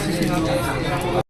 どうぞ。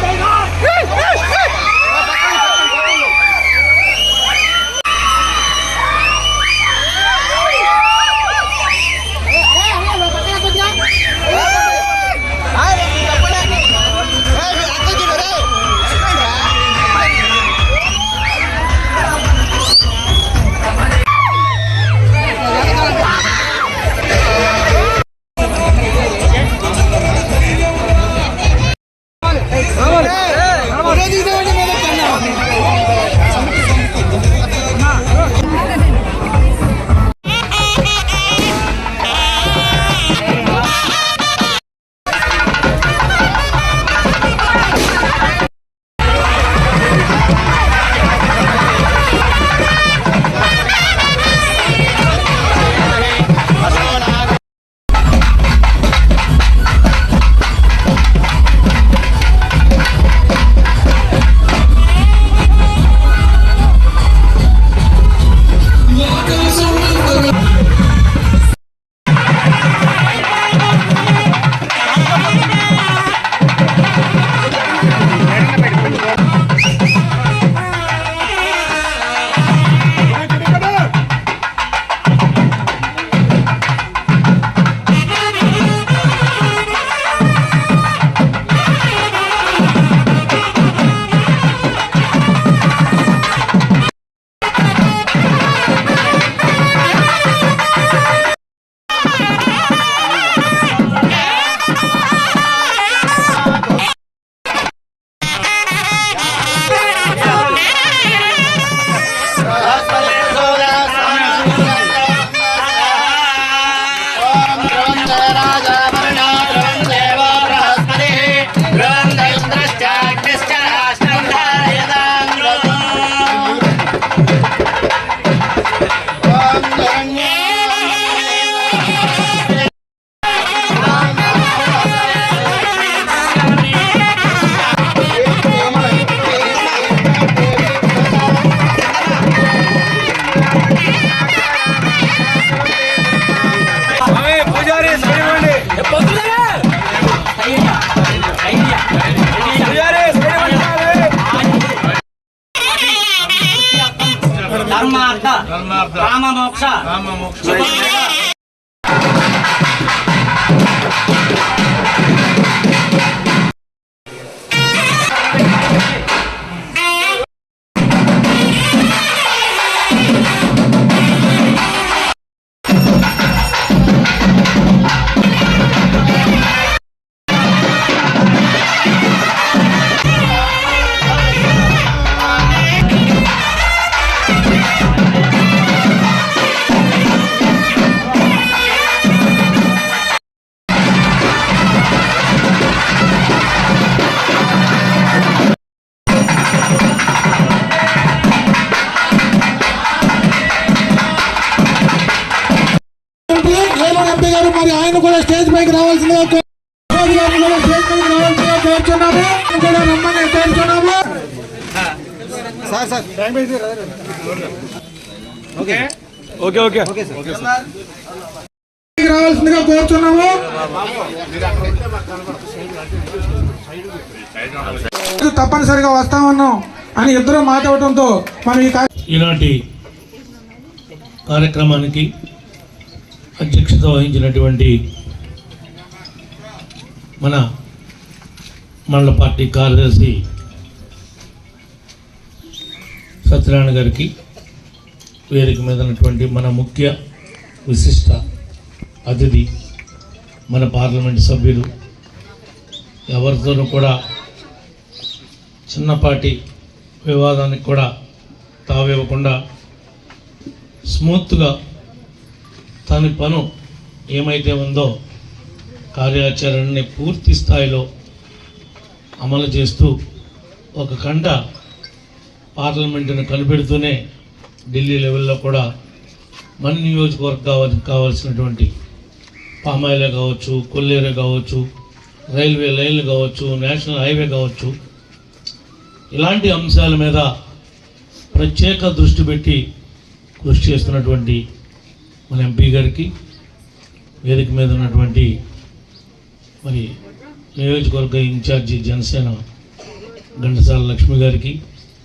Take ధర్మార్థ కామ మోక్ష ఆ ఎంపీ గారు మరి ఆయన కూడా స్టేజ్ పైకి రావాల్సిందిగా రావాల్సిందిగా కోరుచున్నాము తప్పనిసరిగా వస్తామన్నాం అని ఇద్దరు మాట్లాడటంతో మనం ఈనాటి కార్యక్రమానికి అధ్యక్షత వహించినటువంటి మన మండల పార్టీ కార్యదర్శి సత్యనారాయణ గారికి వేదిక మీద ఉన్నటువంటి మన ముఖ్య విశిష్ట అతిథి మన పార్లమెంట్ సభ్యులు ఎవరితోనూ కూడా చిన్నపాటి వివాదానికి కూడా తావివ్వకుండా స్మూత్గా తన పను ఏమైతే ఉందో కార్యాచరణని పూర్తి స్థాయిలో అమలు చేస్తూ ఒక కంట పార్లమెంటును కనిపెడుతూనే ఢిల్లీ లెవెల్లో కూడా మన నియోజకవర్గం కావాలి కావాల్సినటువంటి పామాయిలే కావచ్చు కొల్లేరే కావచ్చు రైల్వే లైన్లు కావచ్చు నేషనల్ హైవే కావచ్చు ఇలాంటి అంశాల మీద ప్రత్యేక దృష్టి పెట్టి కృషి చేస్తున్నటువంటి మన ఎంపీ గారికి వేదిక మీద ఉన్నటువంటి మరి నియోజకవర్గ ఇన్ఛార్జి జనసేన ఘంటసాల లక్ష్మి గారికి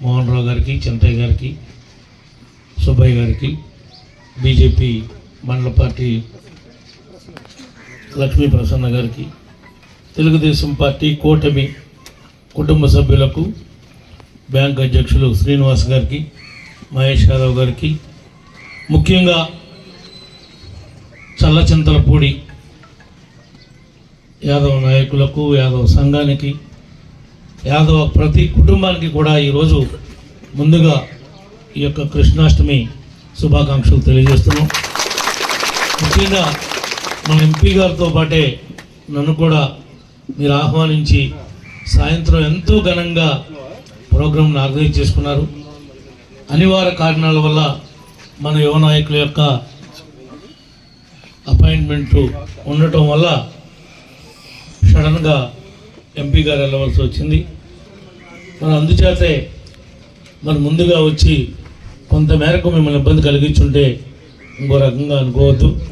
మోహన్ రావు గారికి చింతయ్య గారికి సుబ్బయ్య గారికి బీజేపీ మండల పార్టీ లక్ష్మీ ప్రసన్న గారికి తెలుగుదేశం పార్టీ కూటమి కుటుంబ సభ్యులకు బ్యాంక్ అధ్యక్షులు శ్రీనివాస్ గారికి మహేష్ యాదవ్ గారికి ముఖ్యంగా చల్లచింతలపూడి యాదవ్ నాయకులకు యాదవ సంఘానికి యాదవ ప్రతి కుటుంబానికి కూడా ఈరోజు ముందుగా ఈ యొక్క కృష్ణాష్టమి శుభాకాంక్షలు తెలియజేస్తున్నాం. ముఖ్యంగా మన ఎంపీ గారితో పాటే నన్ను కూడా మీరు ఆహ్వానించి సాయంత్రం ఎంతో ఘనంగా ప్రోగ్రాంను ఆర్గనైజ్ చేసుకున్నారు. అనివార్య కారణాల వల్ల మన యువ నాయకుల యొక్క అపాయింట్మెంట్ ఉండటం వల్ల సడన్గా ఎంపీ గారు వెళ్ళవలసి వచ్చింది. మరి అందుచేతే మరి ముందుగా వచ్చి కొంతమేరకు మిమ్మల్ని ఇబ్బంది కలిగించుంటే ఇంకో రకంగా అనుకోవద్దు.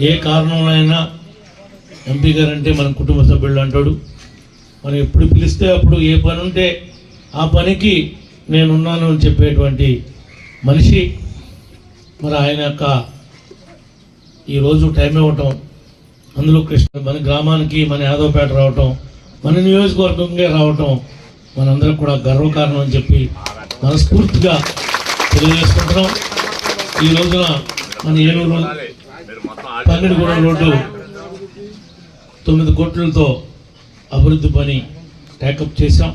ఏ కారణంలోనైనా ఎంపీ గారు అంటే మన కుటుంబ సభ్యులు అంటాడు. మనం ఎప్పుడు పిలిస్తే అప్పుడు ఏ పని ఉంటే ఆ పనికి నేనున్నాను అని చెప్పేటువంటి మనిషి. మరి ఆయన యొక్క ఈరోజు టైం ఇవ్వటం అందులో కృష్ణ మన గ్రామానికి మన యాదవపేట రావటం మన నియోజకవర్గంగా రావటం మనందరం కూడా గర్వకారణం అని చెప్పి మనస్ఫూర్తిగా తెలియజేసుకుంటున్నాం. ఈ రోజున మన ఏలూరు పన్నెండుగూడెం రోడ్డు తొమ్మిది కోట్లతో అభివృద్ధి పని టేకప్ చేశాం.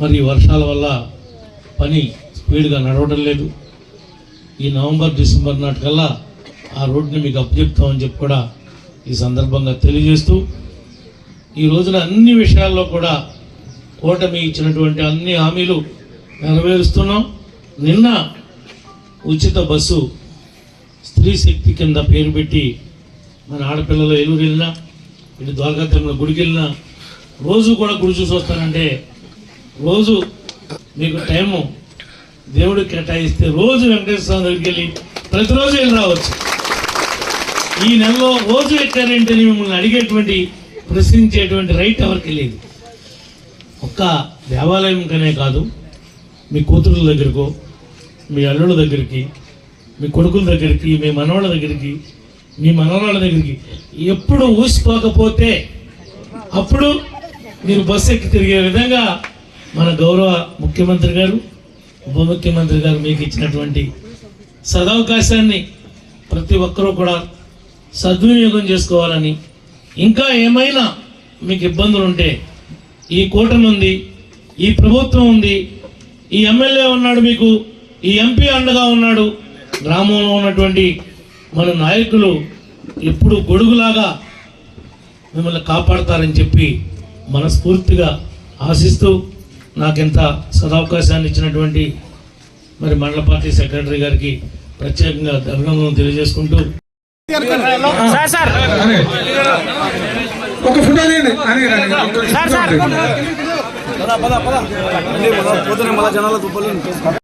మరి వర్షాల వల్ల పని స్పీడ్గా నడవడం లేదు. ఈ నవంబర్ డిసెంబర్ నాటికల్లా ఆ రోడ్ని మీకు అప్పచెప్తామని చెప్పి కూడా ఈ సందర్భంగా తెలియజేస్తూ ఈ రోజున అన్ని విషయాల్లో కూడా కూటమి ఇచ్చినటువంటి అన్ని హామీలు నెరవేరుస్తున్నాం. నిన్న ఉచిత బస్సు స్త్రీ శక్తి కింద పేరు పెట్టి మన ఆడపిల్లలు ఎలుగురు వెళ్ళినా ఇటు ద్వారకా తిరుమల గుడికి వెళ్ళినా రోజు కూడా గుడి చూసి వస్తానంటే రోజు మీకు టైము దేవుడు కేటాయిస్తే రోజు వెంకటేశ్వర స్వామి దగ్గరికి వెళ్ళి ప్రతిరోజు వెళ్ళి రావచ్చు. ఈ నెలలో రోజు ఎక్కారంటే మిమ్మల్ని అడిగేటువంటి ప్రశ్నించేటువంటి రైట్ ఎవరికి లేదు. ఒక్క దేవాలయం కనే కాదు. మీ కూతురుల దగ్గరకో మీ అల్లుల దగ్గరికి మీ కొడుకుల దగ్గరికి మీ మనవాళ్ళ దగ్గరికి మీ మనవరాళ్ళ దగ్గరికి ఎప్పుడు ఊసిపోకపోతే అప్పుడు మీరు బస్సు ఎక్కి తిరిగే విధంగా మన గౌరవ ముఖ్యమంత్రి గారు ఉప ముఖ్యమంత్రి గారు మీకు ఇచ్చినటువంటి సదవకాశాన్ని ప్రతి ఒక్కరూ కూడా సద్వినియోగం చేసుకోవాలని. ఇంకా ఏమైనా మీకు ఇబ్బందులు ఉంటే ఈ కూటమి ఉంది ఈ ప్రభుత్వం ఉంది ఈ ఎమ్మెల్యే ఉన్నాడు మీకు ఈ ఎంపీ అండగా ఉన్నాడు గ్రామంలో ఉన్నటువంటి మన నాయకులు ఎప్పుడు గొడుగులాగా మిమ్మల్ని కాపాడతారని చెప్పి మనస్ఫూర్తిగా ఆశిస్తూ నాకింత సదవకాశాన్ని ఇచ్చినటువంటి మరి మండల పార్టీ సెక్రటరీ గారికి ప్రత్యేకంగా అభినందనలు తెలియజేసుకుంటూ సార్ సార్. ఒక ఫోటో తీయండి. అని సార్ సార్. పద పద పద. పొద్దున మళ్ళా జనాల తుప్పలు